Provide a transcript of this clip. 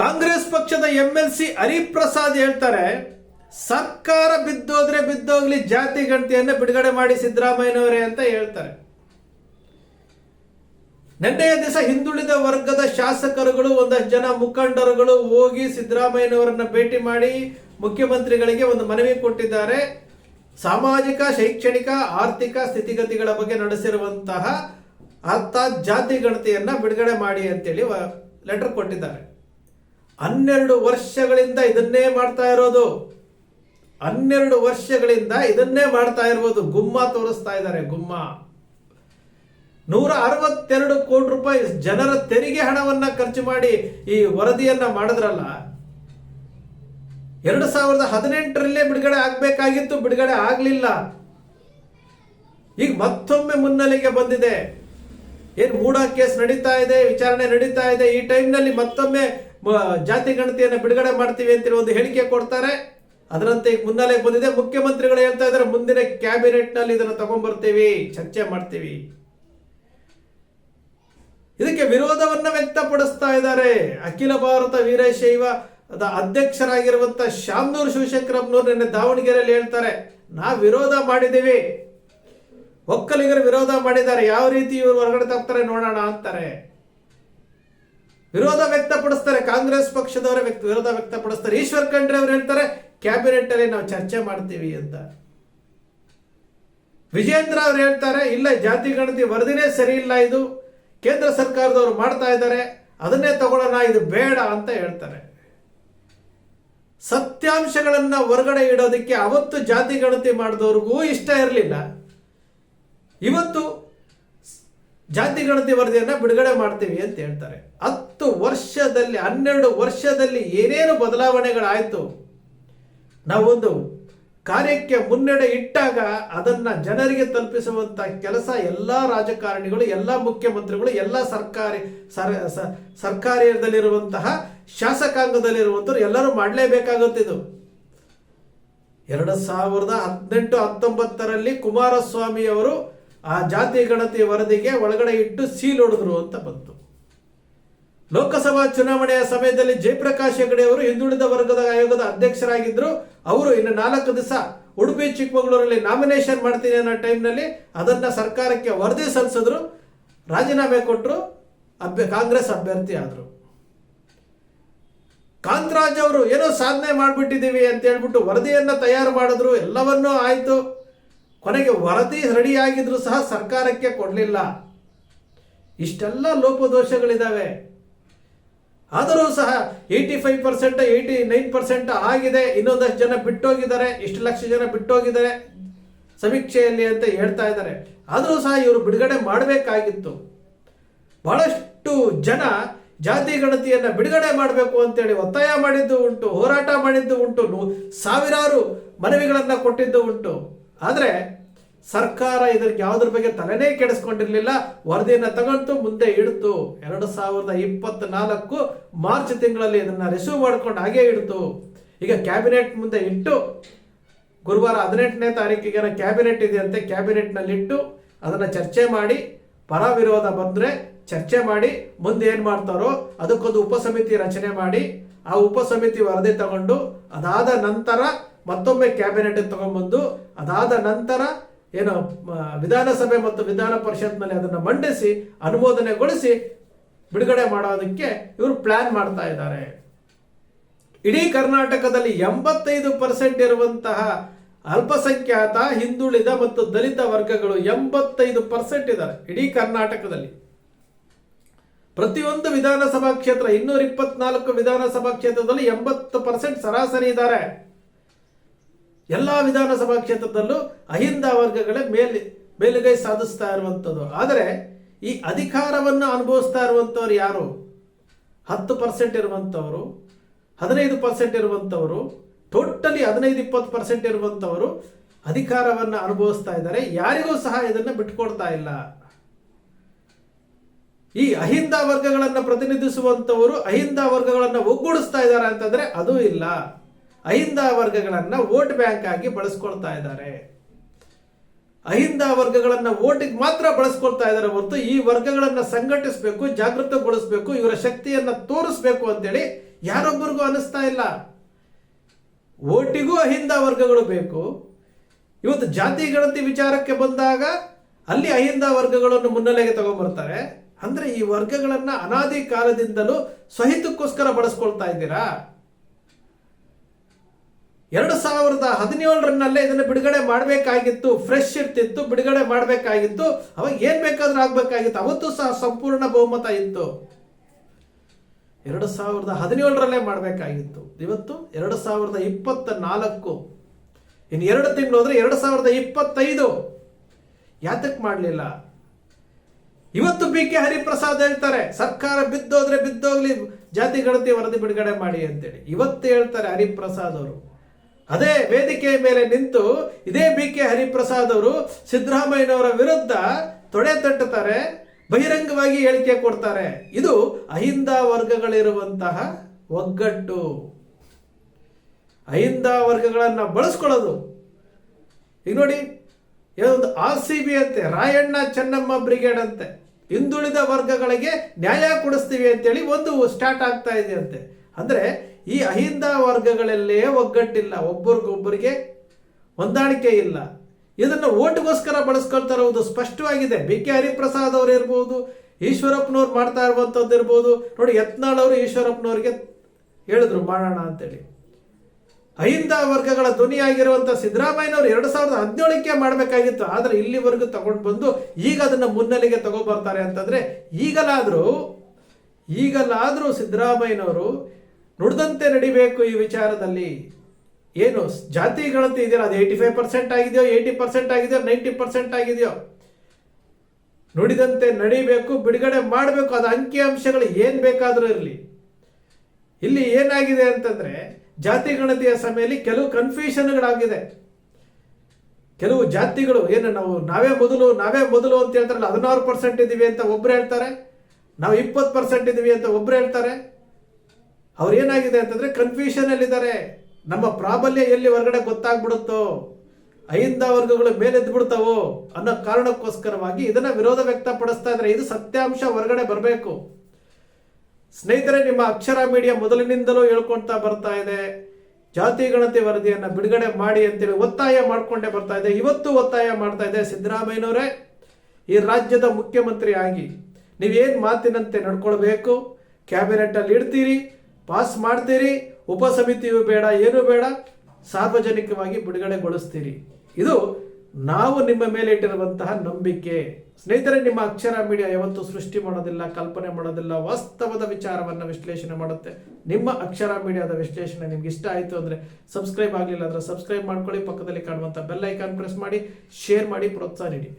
ಕಾಂಗ್ರೆಸ್ ಪಕ್ಷದ M L C Hariprasad ಹೇಳ್ತಾರೆ, ಸರ್ಕಾರ ಬಿದ್ದೋದ್ರೆ ಬಿದ್ದೋಗ್ಲಿ ಜಾತಿ ಗಣತಿಯನ್ನು ಬಿಡುಗಡೆ ಮಾಡಿ ಸಿದ್ದರಾಮಯ್ಯನವರೇ ಅಂತ ಹೇಳ್ತಾರೆ. ನಿನ್ನೆಯ ದಿವಸ ಹಿಂದುಳಿದ ವರ್ಗದ ಶಾಸಕರುಗಳು, ಒಂದಷ್ಟು ಜನ ಮುಖಂಡರುಗಳು ಹೋಗಿ ಸಿದ್ದರಾಮಯ್ಯನವರನ್ನ ಭೇಟಿ ಮಾಡಿ ಮುಖ್ಯಮಂತ್ರಿಗಳಿಗೆ ಒಂದು ಮನವಿ ಕೊಟ್ಟಿದ್ದಾರೆ. ಸಾಮಾಜಿಕ, ಶೈಕ್ಷಣಿಕ, ಆರ್ಥಿಕ ಸ್ಥಿತಿಗತಿಗಳ ಬಗ್ಗೆ ನಡೆಸಿರುವಂತಹ ಅರ್ಥ ಜಾತಿ ಗಣತಿಯನ್ನ ಬಿಡುಗಡೆ ಮಾಡಿ ಅಂತೇಳಿ ಲೆಟರ್ ಕೊಟ್ಟಿದ್ದಾರೆ. ಹನ್ನೆರಡು ವರ್ಷಗಳಿಂದ ಇದನ್ನೇ ಮಾಡ್ತಾ ಇರೋದು. ಹನ್ನೆರಡು ವರ್ಷಗಳಿಂದ ಇದನ್ನೇ ಮಾಡ್ತಾ ಇರ್ಬೋದು ಗುಮ್ಮ ತೋರಿಸ್ತಾ ಇದ್ದಾರೆ, ಗುಮ್ಮ. ನೂರ ಅರವತ್ತೆರಡು ಕೋಟಿ ರೂಪಾಯಿ ಜನರ ತೆರಿಗೆ ಹಣವನ್ನ ಖರ್ಚು ಮಾಡಿ ಈ ವರದಿಯನ್ನ ಮಾಡಿದ್ರಲ್ಲ, ಎರಡು ಸಾವಿರದ ಹದಿನೆಂಟರಲ್ಲೇ ಬಿಡುಗಡೆ ಆಗ್ಬೇಕಾಗಿತ್ತು, ಬಿಡುಗಡೆ ಆಗ್ಲಿಲ್ಲ. ಈಗ ಮತ್ತೊಮ್ಮೆ ಮುನ್ನೆಲೆಗೆ ಬಂದಿದೆ. ಏನ್ ಮೂಡ ಕೇಸ್ ನಡೀತಾ ಇದೆ, ವಿಚಾರಣೆ ನಡೀತಾ ಇದೆ. ಈ ಟೈಮ್ನಲ್ಲಿ ಮತ್ತೊಮ್ಮೆ ಜಾತಿ ಗಣತಿಯನ್ನು ಬಿಡುಗಡೆ ಮಾಡ್ತೀವಿ ಅಂತ ಒಂದು ಹೇಳಿಕೆ ಕೊಡ್ತಾರೆ. ಅದರಂತೆ ಈಗ ಬಂದಿದೆ, ಮುಖ್ಯಮಂತ್ರಿಗಳು ಹೇಳ್ತಾ ಇದ್ದಾರೆ, ಮುಂದಿನ ಕ್ಯಾಬಿನೆಟ್ನಲ್ಲಿ ಇದನ್ನು ತಗೊಂಡ್ಬರ್ತೀವಿ ಚರ್ಚೆ ಮಾಡ್ತೀವಿ. ಇದಕ್ಕೆ ವಿರೋಧವನ್ನ ವ್ಯಕ್ತಪಡಿಸ್ತಾ ಇದ್ದಾರೆ. ಅಖಿಲ ಭಾರತ ವೀರಶೈವ ಅದ ಅಧ್ಯಕ್ಷರಾಗಿರುವಂತ ಶಾಮನೂರ್ ಶಿವಶಂಕರಪ್ಪನವ್ರು ನಿನ್ನೆ ದಾವಣಗೆರೆಯಲ್ಲಿ ಹೇಳ್ತಾರೆ ನಾ ವಿರೋಧ ಮಾಡಿದ್ದೀವಿ. ಒಕ್ಕಲಿಗರು ವಿರೋಧ ಮಾಡಿದ್ದಾರೆ, ಯಾವ ರೀತಿ ಇವರು ಹೊರಗಡೆ ತಗ್ತಾರೆ ನೋಡೋಣ ಅಂತಾರೆ. ವಿರೋಧ ವ್ಯಕ್ತಪಡಿಸ್ತಾರೆ, ಕಾಂಗ್ರೆಸ್ ಪಕ್ಷದವರೇ ವ್ಯಕ್ತ, ವಿರೋಧ ವ್ಯಕ್ತಪಡಿಸ್ತಾರೆ. ಈಶ್ವರ್ ಖಂಡ್ರೆ ಅವರು ಹೇಳ್ತಾರೆ ಕ್ಯಾಬಿನೆಟ್ ಅಲ್ಲಿ ನಾವು ಚರ್ಚೆ ಮಾಡ್ತೀವಿ ಅಂತ. ವಿಜೇಂದ್ರ ಅವ್ರು ಹೇಳ್ತಾರೆ, ಇಲ್ಲ, ಜಾತಿ ಗಣತಿ ವರದಿನೇ ಸರಿ ಇಲ್ಲ ಇದು. ಕೇಂದ್ರ ಸರ್ಕಾರದವರು ಮಾಡ್ತಾ ಇದ್ದಾರೆ, ಅದನ್ನೇ ತಗೊಳ್ಳೋಣ, ಇದು ಬೇಡ ಅಂತ ಹೇಳ್ತಾರೆ. ಸತ್ಯಾಂಶಗಳನ್ನ ಹೊರಗಡೆ ಇಡೋದಕ್ಕೆ ಅವತ್ತು ಜಾತಿ ಗಣತಿ ಮಾಡಿದವ್ರಿಗೂ ಇಷ್ಟ ಇರಲಿಲ್ಲ. ಇವತ್ತು ಜಾತಿ ಗಣತಿ ವರದಿಯನ್ನ ಬಿಡುಗಡೆ ಮಾಡ್ತೀವಿ ಅಂತ ಹೇಳ್ತಾರೆ. ಹತ್ತು ವರ್ಷದಲ್ಲಿ, ಹನ್ನೆರಡು ವರ್ಷದಲ್ಲಿ ಏನೇನು ಬದಲಾವಣೆಗಳಾಯಿತು? ನಾವೊಂದು ಕಾರ್ಯಕ್ಕೆ ಮುನ್ನಡೆ ಇಟ್ಟಾಗ ಅದನ್ನ ಜನರಿಗೆ ತಲುಪಿಸುವಂತ ಕೆಲಸ ಎಲ್ಲ ರಾಜಕಾರಣಿಗಳು, ಎಲ್ಲ ಮುಖ್ಯಮಂತ್ರಿಗಳು, ಎಲ್ಲ ಸರ್ಕಾರಿ, ಸರ್- ಸರ್ಕಾರದಲ್ಲಿರುವಂತಹ ಶಾಸಕಾಂಗದಲ್ಲಿರುವಂಥವ್ರು ಎಲ್ಲರೂ ಮಾಡಲೇಬೇಕಾಗುತ್ತಿದ್ದು ಎರಡು ಸಾವಿರದ ಹದಿನೆಂಟು ಹತ್ತೊಂಬತ್ತರಲ್ಲಿ ಕುಮಾರಸ್ವಾಮಿ ಅವರು ಆ ಜಾತಿ ಗಣತಿ ವರದಿಗೆ ಒಳಗಡೆ ಇಟ್ಟು ಸೀಲ್ ಹೊಡೆದ್ರು ಅಂತ ಬಂತು. ಲೋಕಸಭಾ ಚುನಾವಣೆಯ ಸಮಯದಲ್ಲಿ ಜಯಪ್ರಕಾಶ್ ಹೆಗಡೆ ಅವರು ಹಿಂದುಳಿದ ವರ್ಗದ ಆಯೋಗದ ಅಧ್ಯಕ್ಷರಾಗಿದ್ದರು ಅವರು ಇನ್ನು ನಾಲ್ಕು ದಿವಸ ಉಡುಪಿ, ಚಿಕ್ಕಮಗಳೂರಲ್ಲಿ ನಾಮಿನೇಷನ್ ಮಾಡ್ತೀನಿ ಅನ್ನೋ ಟೈಮ್ನಲ್ಲಿ ಅದನ್ನ ಸರ್ಕಾರಕ್ಕೆ ವರದಿ ಸಲ್ಲಿಸಿದ್ರು. ರಾಜೀನಾಮೆ ಕೊಟ್ಟರು ಅಭ್ಯ, ಕಾಂಗ್ರೆಸ್ ಅಭ್ಯರ್ಥಿ ಆದರು. ಕಾಂತರಾಜ್ ಅವರು ಏನೋ ಸಾಧನೆ ಮಾಡಿಬಿಟ್ಟಿದ್ದೀವಿ ಅಂತ ಹೇಳ್ಬಿಟ್ಟು ವರದಿಯನ್ನು ತಯಾರು ಮಾಡಿದ್ರು. ಎಲ್ಲವನ್ನೂ ಆಯಿತು. ಕೊನೆಗೆ ವರದಿ ರೆಡಿ ಆಗಿದ್ರು ಸಹ ಸರ್ಕಾರಕ್ಕೆ ಕೊಡಲಿಲ್ಲ. ಇಷ್ಟೆಲ್ಲ ಲೋಪದೋಷಗಳಿದಾವೆ. ಆದರೂ ಸಹ eighty five percent eighty nine percent ಆಗಿದೆ. ಇನ್ನೊಂದಷ್ಟು ಜನ ಬಿಟ್ಟೋಗಿದ್ದಾರೆ. ಇಷ್ಟು ಲಕ್ಷ ಜನ ಬಿಟ್ಟೋಗಿದ್ದಾರೆ. ಸಮೀಕ್ಷೆಯಲ್ಲಿ ಅಂತ ಹೇಳ್ತಾ ಇದ್ದಾರೆ. ಆದರೂ ಸಹ ಇವರು ಬಿಡುಗಡೆ ಮಾಡಬೇಕಾಗಿತ್ತು. ಬಹಳಷ್ಟು ಜನ ಜಾತಿ ಗಣತಿಯನ್ನ ಬಿಡುಗಡೆ ಮಾಡಬೇಕು ಅಂತೇಳಿ ಒತ್ತಾಯ ಮಾಡಿದ್ದು ಉಂಟು, ಹೋರಾಟ ಮಾಡಿದ್ದು ಉಂಟು ಸಾವಿರಾರು ಮನವಿಗಳನ್ನು ಕೊಟ್ಟಿದ್ದು ಉಂಟು. ಆದರೆ ಸರ್ಕಾರ ಇದಕ್ಕೆ ಯಾವುದ್ರ ಬಗ್ಗೆ ತಲೆನೇ ಕೆಡಿಸ್ಕೊಂಡಿರಲಿಲ್ಲ, ವರದಿಯನ್ನು ತಗೊಂಡು ಮುಂದೆ ಇಡ್ತು. ಎರಡು ಸಾವಿರದ ಇಪ್ಪತ್ನಾಲ್ಕು ಮಾರ್ಚ್ ತಿಂಗಳಲ್ಲಿ ಇದನ್ನು ರಿಸೀವ್ ಮಾಡ್ಕೊಂಡು ಹಾಗೆ ಇಡ್ತು. ಈಗ ಕ್ಯಾಬಿನೆಟ್ ಮುಂದೆ ಇಟ್ಟು, ಗುರುವಾರ ಹದಿನೆಂಟನೇ ತಾರೀಕಿಗೆ ಕ್ಯಾಬಿನೆಟ್ ಇದೆಯಂತೆ, ಕ್ಯಾಬಿನೆಟ್ನಲ್ಲಿ ಇಟ್ಟು ಅದನ್ನ ಚರ್ಚೆ ಮಾಡಿ ಪರ ವಿರೋಧ ಬಂದ್ರೆ ಚರ್ಚೆ ಮಾಡಿ, ಮುಂದೆ ಏನು ಮಾಡ್ತಾರೋ ಅದಕ್ಕೊಂದು ಉಪಸಮಿತಿ ರಚನೆ ಮಾಡಿ, ಆ ಉಪಸಮಿತಿ ವರದಿ ತಗೊಂಡು ಅದಾದ ನಂತರ ಮತ್ತೊಮ್ಮೆ ಕ್ಯಾಬಿನೆಟ್ ತಗೊಂಡ್ಬಂದು, ಅದಾದ ನಂತರ ಏನು ವಿಧಾನಸಭೆ ಮತ್ತು ವಿಧಾನ ಪರಿಷತ್ನಲ್ಲಿ ಅದನ್ನು ಮಂಡಿಸಿ, ಅನುಮೋದನೆಗೊಳಿಸಿ ಬಿಡುಗಡೆ ಮಾಡೋದಕ್ಕೆ ಇವರು ಪ್ಲಾನ್ ಮಾಡ್ತಾ ಇದ್ದಾರೆ. ಇಡೀ ಕರ್ನಾಟಕದಲ್ಲಿ ಎಂಬತ್ತೈದು ಪರ್ಸೆಂಟ್ ಇರುವಂತಹ ಅಲ್ಪಸಂಖ್ಯಾತ, ಹಿಂದುಳಿದ ಮತ್ತು ದಲಿತ ವರ್ಗಗಳು ಎಂಬತ್ತೈದು ಪರ್ಸೆಂಟ್ ಇದ್ದಾರೆ ಇಡೀ ಕರ್ನಾಟಕದಲ್ಲಿ. ಪ್ರತಿಯೊಂದು ವಿಧಾನಸಭಾ ಕ್ಷೇತ್ರ, ಇನ್ನೂರ ಇಪ್ಪತ್ನಾಲ್ಕು ವಿಧಾನಸಭಾ ಕ್ಷೇತ್ರದಲ್ಲಿ ಎಂಬತ್ತು ಪರ್ಸೆಂಟ್ ಸರಾಸರಿ ಇದ್ದಾರೆ. ಎಲ್ಲಾ ವಿಧಾನಸಭಾ ಕ್ಷೇತ್ರದಲ್ಲೂ ಅಹಿಂದ ವರ್ಗಗಳೇ ಮೇಲ್, ಮೇಲುಗೈ ಸಾಧಿಸ್ತಾ ಇರುವಂಥದ್ದು. ಆದರೆ ಈ ಅಧಿಕಾರವನ್ನು ಅನುಭವಿಸ್ತಾ ಇರುವಂಥವ್ರು ಯಾರು? ಹತ್ತು ಪರ್ಸೆಂಟ್ ಇರುವಂಥವರು, ಹದಿನೈದು ಪರ್ಸೆಂಟ್ ಇರುವಂಥವರು, ಟೋಟಲಿ ಹದಿನೈದು, ಇಪ್ಪತ್ತು ಪರ್ಸೆಂಟ್ ಇರುವಂಥವರು ಅಧಿಕಾರವನ್ನು ಅನುಭವಿಸ್ತಾ ಇದ್ದಾರೆ. ಯಾರಿಗೂ ಸಹ ಇದನ್ನು ಬಿಟ್ಕೊಡ್ತಾ ಇಲ್ಲ. ಈ ಅಹಿಂದ ವರ್ಗಗಳನ್ನು ಪ್ರತಿನಿಧಿಸುವಂಥವರು ಅಹಿಂದ ವರ್ಗಗಳನ್ನು ಒಗ್ಗೂಡಿಸ್ತಾ ಇದ್ದಾರೆ ಅಂತಂದರೆ ಅದು ಇಲ್ಲ. ಅಹಿಂದ ವರ್ಗಗಳನ್ನ ವೋಟ್ ಬ್ಯಾಂಕ್ ಆಗಿ ಬಳಸ್ಕೊಳ್ತಾ ಇದ್ದಾರೆ. ಅಹಿಂದ ವರ್ಗಗಳನ್ನ ಓಟಿಗೆ ಮಾತ್ರ ಬಳಸ್ಕೊಳ್ತಾ ಇದ್ದಾರೆ ಹೊರತು ಈ ವರ್ಗಗಳನ್ನ ಸಂಘಟಿಸಬೇಕು, ಜಾಗೃತಗೊಳಿಸಬೇಕು, ಇವರ ಶಕ್ತಿಯನ್ನ ತೋರಿಸ್ಬೇಕು ಅಂತೇಳಿ ಯಾರೊಬ್ಬರಿಗೂ ಅನಿಸ್ತಾ ಇಲ್ಲ. ಓಟಿಗೂ ಅಹಿಂದ ವರ್ಗಗಳು ಬೇಕು. ಇವತ್ತು ಜಾತಿ ಗಣತಿ ವಿಚಾರಕ್ಕೆ ಬಂದಾಗ ಅಲ್ಲಿ ಅಹಿಂದ ವರ್ಗಗಳನ್ನು ಮುನ್ನೆಲೆಗೆ ತಗೊಂಡ್ಬರ್ತಾರೆ ಅಂದ್ರೆ ಈ ವರ್ಗಗಳನ್ನ ಅನಾದಿ ಕಾಲದಿಂದಲೂ ಸಹಿತಕ್ಕೋಸ್ಕರ ಬಳಸ್ಕೊಳ್ತಾ ಇದ್ದೀರಾ? ಎರಡು ಸಾವಿರದ ಹದಿನೇಳರನ್ನಲ್ಲೇ ಇದನ್ನು ಬಿಡುಗಡೆ ಮಾಡಬೇಕಾಗಿತ್ತು. ಫ್ರೆಶ್ ಇರ್ತಿತ್ತು, ಬಿಡುಗಡೆ ಮಾಡಬೇಕಾಗಿತ್ತು. ಅವಾಗ ಏನ್ ಬೇಕಾದ್ರೂ ಆಗ್ಬೇಕಾಗಿತ್ತು. ಅವತ್ತು ಸಹ ಸಂಪೂರ್ಣ ಬಹುಮತ ಇತ್ತು. ಎರಡು ಸಾವಿರದ ಹದಿನೇಳರಲ್ಲೇ ಮಾಡಬೇಕಾಗಿತ್ತು. ಇವತ್ತು ಎರಡು ಸಾವಿರದ ಇಪ್ಪತ್ತ ನಾಲ್ಕು ಇನ್ನು ಎರಡು ತಿಂಗಳು ಹೋದ್ರೆ ಎರಡು ಸಾವಿರದ ಇಪ್ಪತ್ತೈದು. ಯಾತಕ್ಕೆ ಮಾಡಲಿಲ್ಲ? ಇವತ್ತು ಬಿ ಕೆ ಹರಿಪ್ರಸಾದ್ ಹೇಳ್ತಾರೆ, ಸರ್ಕಾರ ಬಿದ್ದೋದ್ರೆ ಬಿದ್ದೋಗ್ಲಿ, ಜಾತಿ ಗಣತಿ ವರದಿ ಬಿಡುಗಡೆ ಮಾಡಿ ಅಂತೇಳಿ. ಇವತ್ತು ಹೇಳ್ತಾರೆ ಹರಿಪ್ರಸಾದ್ ಅವರು. ಅದೇ ವೇದಿಕೆಯ ಮೇಲೆ ನಿಂತು ಇದೇ ಬಿ ಕೆ ಹರಿಪ್ರಸಾದ್ ಅವರು ಸಿದ್ದರಾಮಯ್ಯನವರ ವಿರುದ್ಧ ತೊಡೆ ತಟ್ಟುತ್ತಾರೆ, ಬಹಿರಂಗವಾಗಿ ಹೇಳಿಕೆ ಕೊಡ್ತಾರೆ. ಇದು ಅಹಿಂದ ವರ್ಗಗಳಿರುವಂತಹ ಒಗ್ಗಟ್ಟು. ಅಹಿಂದ ವರ್ಗಗಳನ್ನ ಬಳಸ್ಕೊಳ್ಳೋದು. ಈಗ ನೋಡಿ ಏನೊಂದು ಆರ್ ಸಿ ಬಿ ಅಂತೆ, ರಾಯಣ್ಣ ಚೆನ್ನಮ್ಮ ಬ್ರಿಗೇಡ್ ಅಂತೆ. ಹಿಂದುಳಿದ ವರ್ಗಗಳಿಗೆ ನ್ಯಾಯ ಕೊಡಿಸ್ತೀವಿ ಅಂತೇಳಿ ಒಂದು ಸ್ಟಾರ್ಟ್ ಆಗ್ತಾ ಇದೆ ಅಂತೆ ಅಂದ್ರೆ ಈ ಅಹಿಂದ ವರ್ಗಗಳಲ್ಲೇ ಒಗ್ಗಟ್ಟಿಲ್ಲ. ಒಬ್ಬರಿಗೊಬ್ಬರಿಗೆ ಹೊಂದಾಣಿಕೆ ಇಲ್ಲ. ಇದನ್ನು ಓಟ್ಗೋಸ್ಕರ ಬಳಸ್ಕೊಳ್ತಾ ಇರೋದು ಸ್ಪಷ್ಟವಾಗಿದೆ. ಬಿ ಕೆ ಹರಿಪ್ರಸಾದ್ ಅವರು ಇರ್ಬೋದು, ಈಶ್ವರಪ್ಪನವ್ರು ಮಾಡ್ತಾ ಇರುವಂಥದ್ದು ಇರ್ಬೋದು. ನೋಡಿ, ಯತ್ನಾಳ್ ಅವರು ಈಶ್ವರಪ್ಪನವ್ರಿಗೆ ಹೇಳಿದ್ರು, ಮಾಡೋಣ ಅಂತೇಳಿ. ಅಹಿಂದ ವರ್ಗಗಳ ಧ್ವನಿಯಾಗಿರುವಂಥ ಸಿದ್ದರಾಮಯ್ಯನವರು ಎರಡು ಸಾವಿರದ ಹದಿನೇಳಕ್ಕೆ ಮಾಡಬೇಕಾಗಿತ್ತು. ಆದರೆ ಇಲ್ಲಿವರೆಗೂ ತಗೊಂಡು ಬಂದು ಈಗ ಅದನ್ನು ಮುನ್ನೆಲೆಗೆ ತಗೊಬರ್ತಾರೆ ಅಂತಂದ್ರೆ ಈಗಲಾದರೂ ಈಗಲಾದರೂ ಸಿದ್ದರಾಮಯ್ಯನವರು ನುಡಿದಂತೆ ನಡಿಬೇಕು ಈ ವಿಚಾರದಲ್ಲಿ. ಏನು ಜಾತಿ ಗಣತಿ ಇದೆಯಲ್ಲ, ಅದು ಏಯ್ಟಿ ಫೈವ್ ಪರ್ಸೆಂಟ್ ಆಗಿದೆಯೋ ಏಯ್ಟಿ ಪರ್ಸೆಂಟ್ ಆಗಿದೆಯೋ ನೈಂಟಿ ಪರ್ಸೆಂಟ್ ಆಗಿದೆಯೋ? ನುಡಿದಂತೆ ನಡಿಬೇಕು, ಬಿಡುಗಡೆ ಮಾಡಬೇಕು, ಅದು ಅಂಕಿ ಅಂಶಗಳು ಏನು ಬೇಕಾದರೂ ಇರಲಿ. ಇಲ್ಲಿ ಏನಾಗಿದೆ ಅಂತಂದ್ರೆ, ಜಾತಿ ಗಣತಿಯ ಸಮಯದಲ್ಲಿ ಕೆಲವು ಕನ್ಫ್ಯೂಷನ್ಗಳಾಗಿದೆ ಕೆಲವು ಜಾತಿಗಳು, ಏನು ನಾವು, ನಾವೇ ಮೊದಲು ನಾವೇ ಮೊದಲು ಅಂತ ಹೇಳ್ತಾರಲ್ಲ, ಹದಿನಾರು ಪರ್ಸೆಂಟ್ ಇದೀವಿ ಅಂತ ಒಬ್ರು ಹೇಳ್ತಾರೆ, ನಾವು ಇಪ್ಪತ್ತು ಪರ್ಸೆಂಟ್ ಇದೀವಿ ಅಂತ ಒಬ್ರು ಹೇಳ್ತಾರೆ. ಅವ್ರು ಏನಾಗಿದೆ ಅಂತಂದ್ರೆ ಕನ್ಫ್ಯೂಷನ್ ಅಲ್ಲಿದ್ದಾರೆ. ನಮ್ಮ ಪ್ರಾಬಲ್ಯ ಎಲ್ಲಿ ಹೊರಗಡೆ ಗೊತ್ತಾಗ್ಬಿಡುತ್ತೋ, ಅಹಿಂದ ವರ್ಗಗಳು ಮೇಲೆದ್ದು ಬಿಡ್ತಾವೋ ಅನ್ನೋ ಕಾರಣಕ್ಕೋಸ್ಕರವಾಗಿ ಇದನ್ನ ವಿರೋಧ ವ್ಯಕ್ತಪಡಿಸ್ತಾ ಇದ್ದಾರೆ. ಇದು ಸತ್ಯಾಂಶ ಹೊರಗಡೆ ಬರಬೇಕು. ಸ್ನೇಹಿತರೆ, ನಿಮ್ಮ ಅಕ್ಷರ ಮೀಡಿಯಾ ಮೊದಲಿನಿಂದಲೂ ಹೇಳ್ಕೊಳ್ತಾ ಬರ್ತಾ ಇದೆ. ಜಾತಿ ಗಣತಿ ವರದಿಯನ್ನು ಬಿಡುಗಡೆ ಮಾಡಿ ಅಂತೇಳಿ ಒತ್ತಾಯ ಮಾಡಿಕೊಂಡೇ ಬರ್ತಾ ಇದೆ. ಇವತ್ತು ಒತ್ತಾಯ ಮಾಡ್ತಾ ಇದೆ ಸಿದ್ದರಾಮಯ್ಯನವರೇ. ಈ ರಾಜ್ಯದ ಮುಖ್ಯಮಂತ್ರಿ ಆಗಿ ನೀವೇನು ಮಾತಿನಂತೆ ನಡ್ಕೊಳ್ಬೇಕು? ಕ್ಯಾಬಿನೆಟ್ ಅಲ್ಲಿ ಇಡ್ತೀರಿ ಪಾಸ್ ಮಾಡ್ತೀರಿ ಉಪ ಸಮಿತಿಯು ಬೇಡ, ಏನು ಬೇಡ, ಸಾರ್ವಜನಿಕವಾಗಿ ಬಿಡುಗಡೆಗೊಳಿಸ್ತೀರಿ. ಇದು ನಾವು ನಿಮ್ಮ ಮೇಲೆ ಇಟ್ಟಿರುವಂತಹ ನಂಬಿಕೆ. ಸ್ನೇಹಿತರೆ, ನಿಮ್ಮ ಅಕ್ಷರ ಮೀಡಿಯಾ ಯಾವತ್ತೂ ಸೃಷ್ಟಿ ಮಾಡೋದಿಲ್ಲ, ಕಲ್ಪನೆ ಮಾಡೋದಿಲ್ಲ, ವಾಸ್ತವದ ವಿಚಾರವನ್ನು ವಿಶ್ಲೇಷಣೆ ಮಾಡುತ್ತೆ. ನಿಮ್ಮ ಅಕ್ಷರ ಮೀಡಿಯಾದ ವಿಶ್ಲೇಷಣೆ ನಿಮ್ಗೆ ಇಷ್ಟ ಆಯಿತು ಅಂದರೆ ಸಬ್ಸ್ಕ್ರೈಬ್ ಆಗಲಿಲ್ಲ ಅಂದರೆ ಸಬ್ಸ್ಕ್ರೈಬ್ ಮಾಡ್ಕೊಳ್ಳಿ, ಪಕ್ಕದಲ್ಲಿ ಕಾಣುವಂಥ ಬೆಲ್ ಐಕಾನ್ ಪ್ರೆಸ್ ಮಾಡಿ, ಶೇರ್ ಮಾಡಿ, ಪ್ರೋತ್ಸಾಹ ನೀಡಿ.